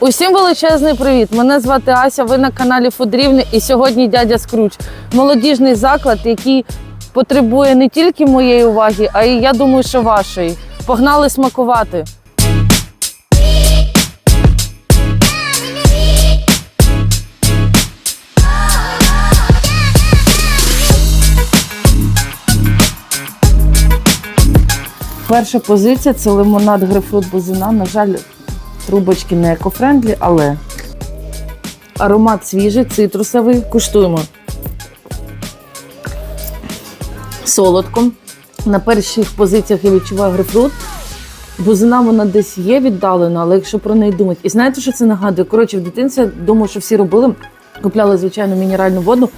Усім величезний привіт! Мене звати Ася. Ви на каналі Фудрівни. І сьогодні дядя Скруч. Молодіжний заклад, який потребує не тільки моєї уваги, а й я думаю, що вашої. Погнали смакувати. Перша позиція це лимонад грейпфрут бузина. На жаль, трубочки не екофрендлі, але аромат свіжий, цитрусовий. Куштуємо. Солодко. На перших позиціях я відчуваю грейпфрут. Бузина вона десь є віддалена, але якщо про неї думати. І знаєте, що це нагадує? Коротше, в дитинстві я думаю, що всі робили. Купляли звичайно мінеральну воду,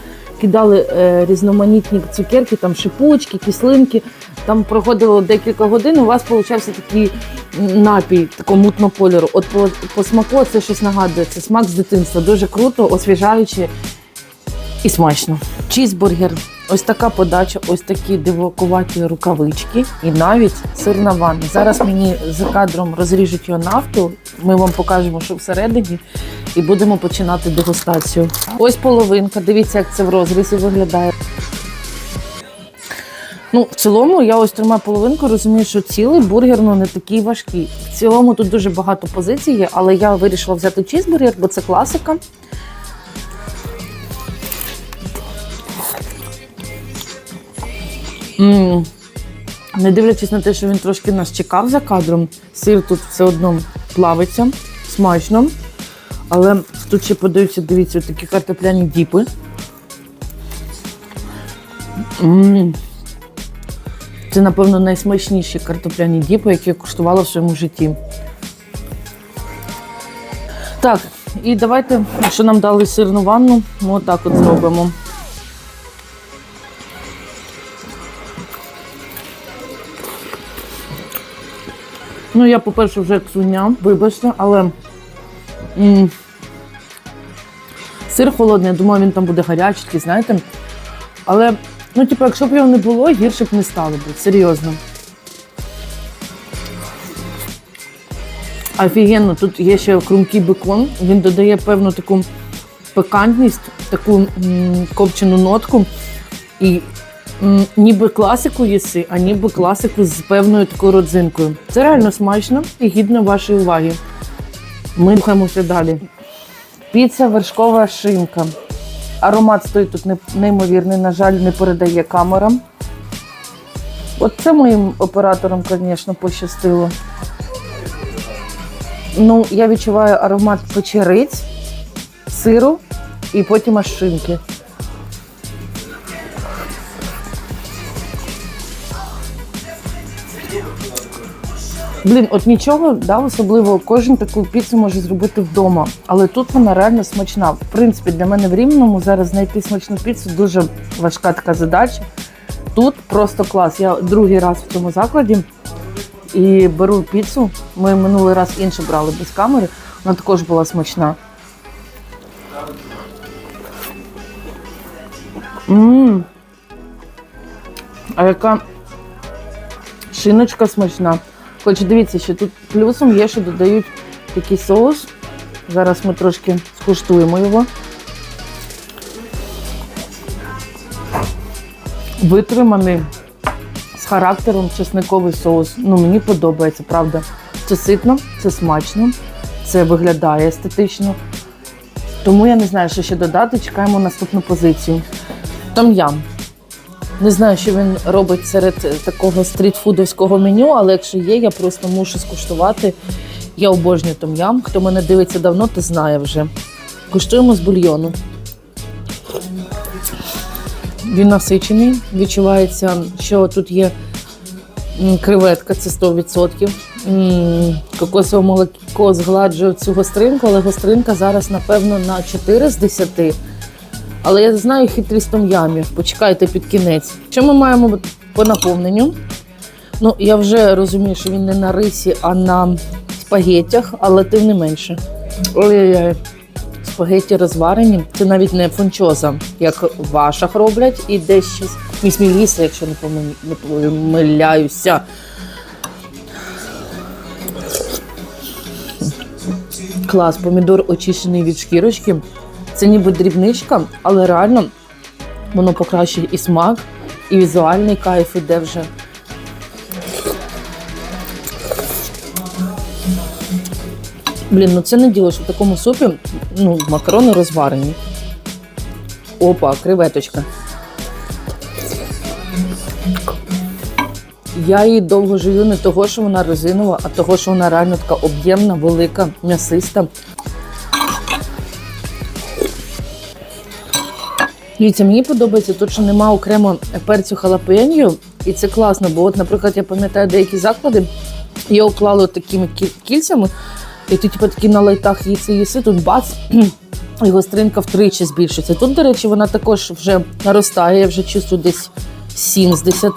кидали е, різноманітні цукерки, там шипучки, кислинки. Там проходило декілька годин. У вас получався такий напій такого мутного кольору. От по, по смаку це щось нагадує. Це смак з дитинства. Дуже круто, освіжаюче і смачно. Чізбургер. Ось така подача, ось такі дивакуваті рукавички і навіть сирна ванна. Зараз мені за кадром розріжуть його нафту. Ми вам покажемо, що всередині, і будемо починати дегустацію. Ось половинка. Дивіться, як це в розрізі виглядає. Ну, в цілому, я ось тримаю половинку, розумію, що цілий бургер ну, не такий важкий. В цілому тут дуже багато позицій є, але я вирішила взяти чізбургер, бо це класика. М, Не дивлячись на те, що він трошки нас чекав за кадром, сир тут все одно плавиться, смачно. Але тут ще подаються, дивіться, такі картопляні діпи. М. Це, напевно, найсмачніші картопляні діпи, які я куштувала в своєму житті. Так, і давайте, якщо нам дали сирну ванну, ми отак от зробимо. Ну, я, по-перше, вже ксуня, вибачте, але м, сир холодний, я думаю, він там буде гарячий, знаєте. Але, ну, типу, якщо б його не було, гірше б не стало б, серйозно. Офігенно, тут є ще хрумкий бекон, він додає певну таку пикантність, таку копчену нотку. І ніби класику їси, а ніби класику з певною такою родзинкою. Це реально смачно і гідно вашої уваги. Ми рухаємося далі. Піца вершкова шинка. Аромат стоїть тут неймовірний, на жаль, не передає камера. От це моїм операторам, звісно, пощастило. Ну, я відчуваю аромат печериць, сиру і потім аж шинки. Блін, от нічого да, особливого, кожен таку піцу може зробити вдома. Але тут вона реально смачна. В принципі, для мене в Рівному зараз знайти смачну піцу дуже важка така задача. Тут просто клас. Я другий раз в цьому закладі і беру піцу. Ми минулий раз іншу брали без камери. Вона також була смачна. Мм. А яка шиночка смачна. Хоч дивіться, що тут плюсом є, що додають такий соус. Зараз ми трошки скуштуємо його. Витриманий з характером чесниковий соус. Ну, мені подобається, правда. Це ситно, це смачно, це виглядає естетично. Тому я не знаю, що ще додати. Чекаємо наступну позицію. Том-ям. Не знаю, що він робить серед такого стрітфудовського меню, але якщо є, я просто мушу скуштувати. Я обожнюю том-ям. Хто мене дивиться давно, то знає вже. Куштуємо з бульйону. Він насичений. Відчувається, що тут є креветка, це 100%. М, Кокосове молоко згладжує цю гостринку, але гостринка зараз, напевно, на 4 з 10. Але я знаю хитрість том-ямів. Почекайте під кінець. Що ми маємо по наповненню? Ну, я вже розумію, що він не на рисі, а на спагеттях, але тим не менше. Ой-ой-ой. Спагетті розварені. Це навіть не фунчоза, як в вашах роблять, і десь щось місміліса, якщо не помиляюся. Клас, помідор очищений від шкірочки. Це ніби дрібничка, але реально воно покращує і смак, і візуальний кайф іде вже. Блін, ну це не діло, що в такому супі ну, макарони розварені. Опа, креветочка. Я її довго жую не того, що вона резинова, а того, що вона реально така об'ємна, велика, м'ясиста. Дивіться, мені подобається тут, що нема окремо перцю халапеньо, і це класно, бо, от, наприклад, я пам'ятаю деякі заклади, я оклала такими кільцями, і ти типу, такі на лайтах їси їси, тут бац, і гостринка втричі збільшується. Тут, до речі, вона також вже наростає, я вже чувствую десь 7 з 10.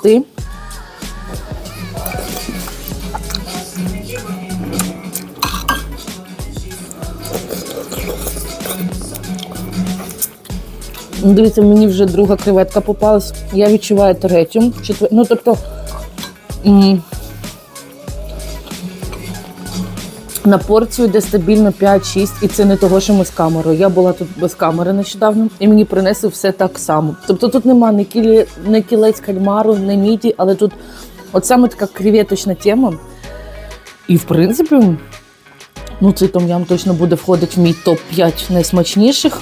Дивіться, мені вже друга креветка попалась. Я відчуваю третю, четвер... Ну, тобто. м, На порцію йде стабільно 5-6, і це не того, що ми з камерою. Я була тут без камери нещодавно, і мені принесли все так само. Тобто тут нема ні, кілі... ні кілець кальмару, ні міді, але тут от саме така креветочна тема. І в принципі, ну цей том-ям точно буде входити в мій топ-5 найсмачніших.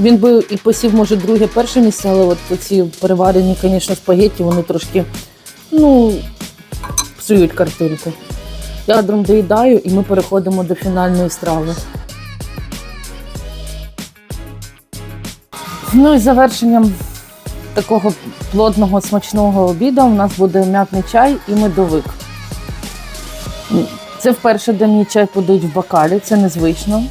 Він би і посів, може, друге, перше місце, але от ці переварені, звісно, спагетті, вони трошки ну, псують картинку. Я кадром доїдаю, і ми переходимо до фінальної страви. Ну і завершенням такого плотного смачного обіду у нас буде м'ятний чай і медовик. Це вперше, де мені чай подають в бокалі, це незвично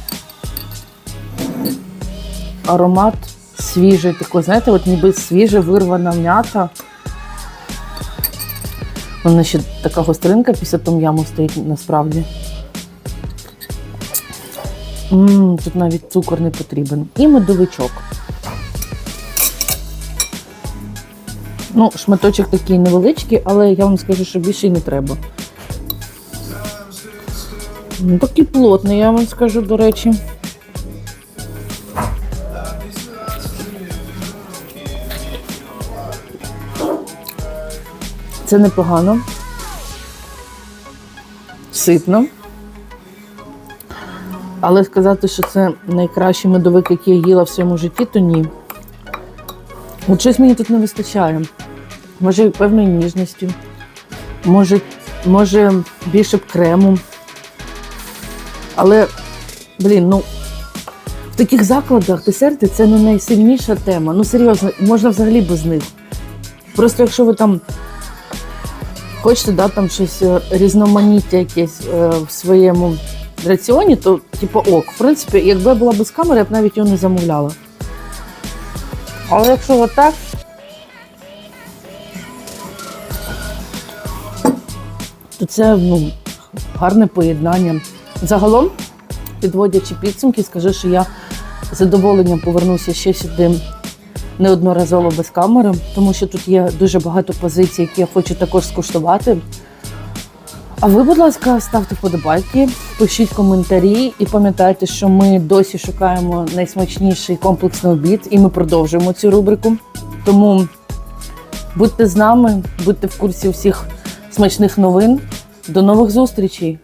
аромат свіжий, такий, знаєте, от ніби свіже вирвана м'ята. Вона ще така гостринка після том-яму стоїть насправді. м тут навіть цукор не потрібен. І медовичок. Ну, шматочок такий невеличкий, але я вам скажу, що більше й не треба. Ну, такий плотний, я вам скажу, до речі. Це непогано. Ситно. Але сказати, що це найкращий медовик, який я їла в своєму житті, то ні. От щось мені тут не вистачає. Може, певної ніжності, може, може більше б крему. Але, блін, ну, в таких закладах десерти це не найсильніша тема. Ну, серйозно, можна взагалі без них. Просто якщо ви там хочете да, там щось е, різноманіття якесь е, в своєму раціоні, то типу ок. В принципі, якби я була без камери, я б навіть його не замовляла. Але якщо отак. То це ну, гарне поєднання. Загалом, підводячи підсумки, скажу, що я з задоволенням повернуся ще сюди неодноразово без камери, тому що тут є дуже багато позицій, які я хочу також скуштувати. А ви, будь ласка, ставте вподобайки, пишіть коментарі і пам'ятайте, що ми досі шукаємо найсмачніший комплексний обід, і ми продовжуємо цю рубрику. Тому будьте з нами, будьте в курсі всіх смачних новин. До нових зустрічей!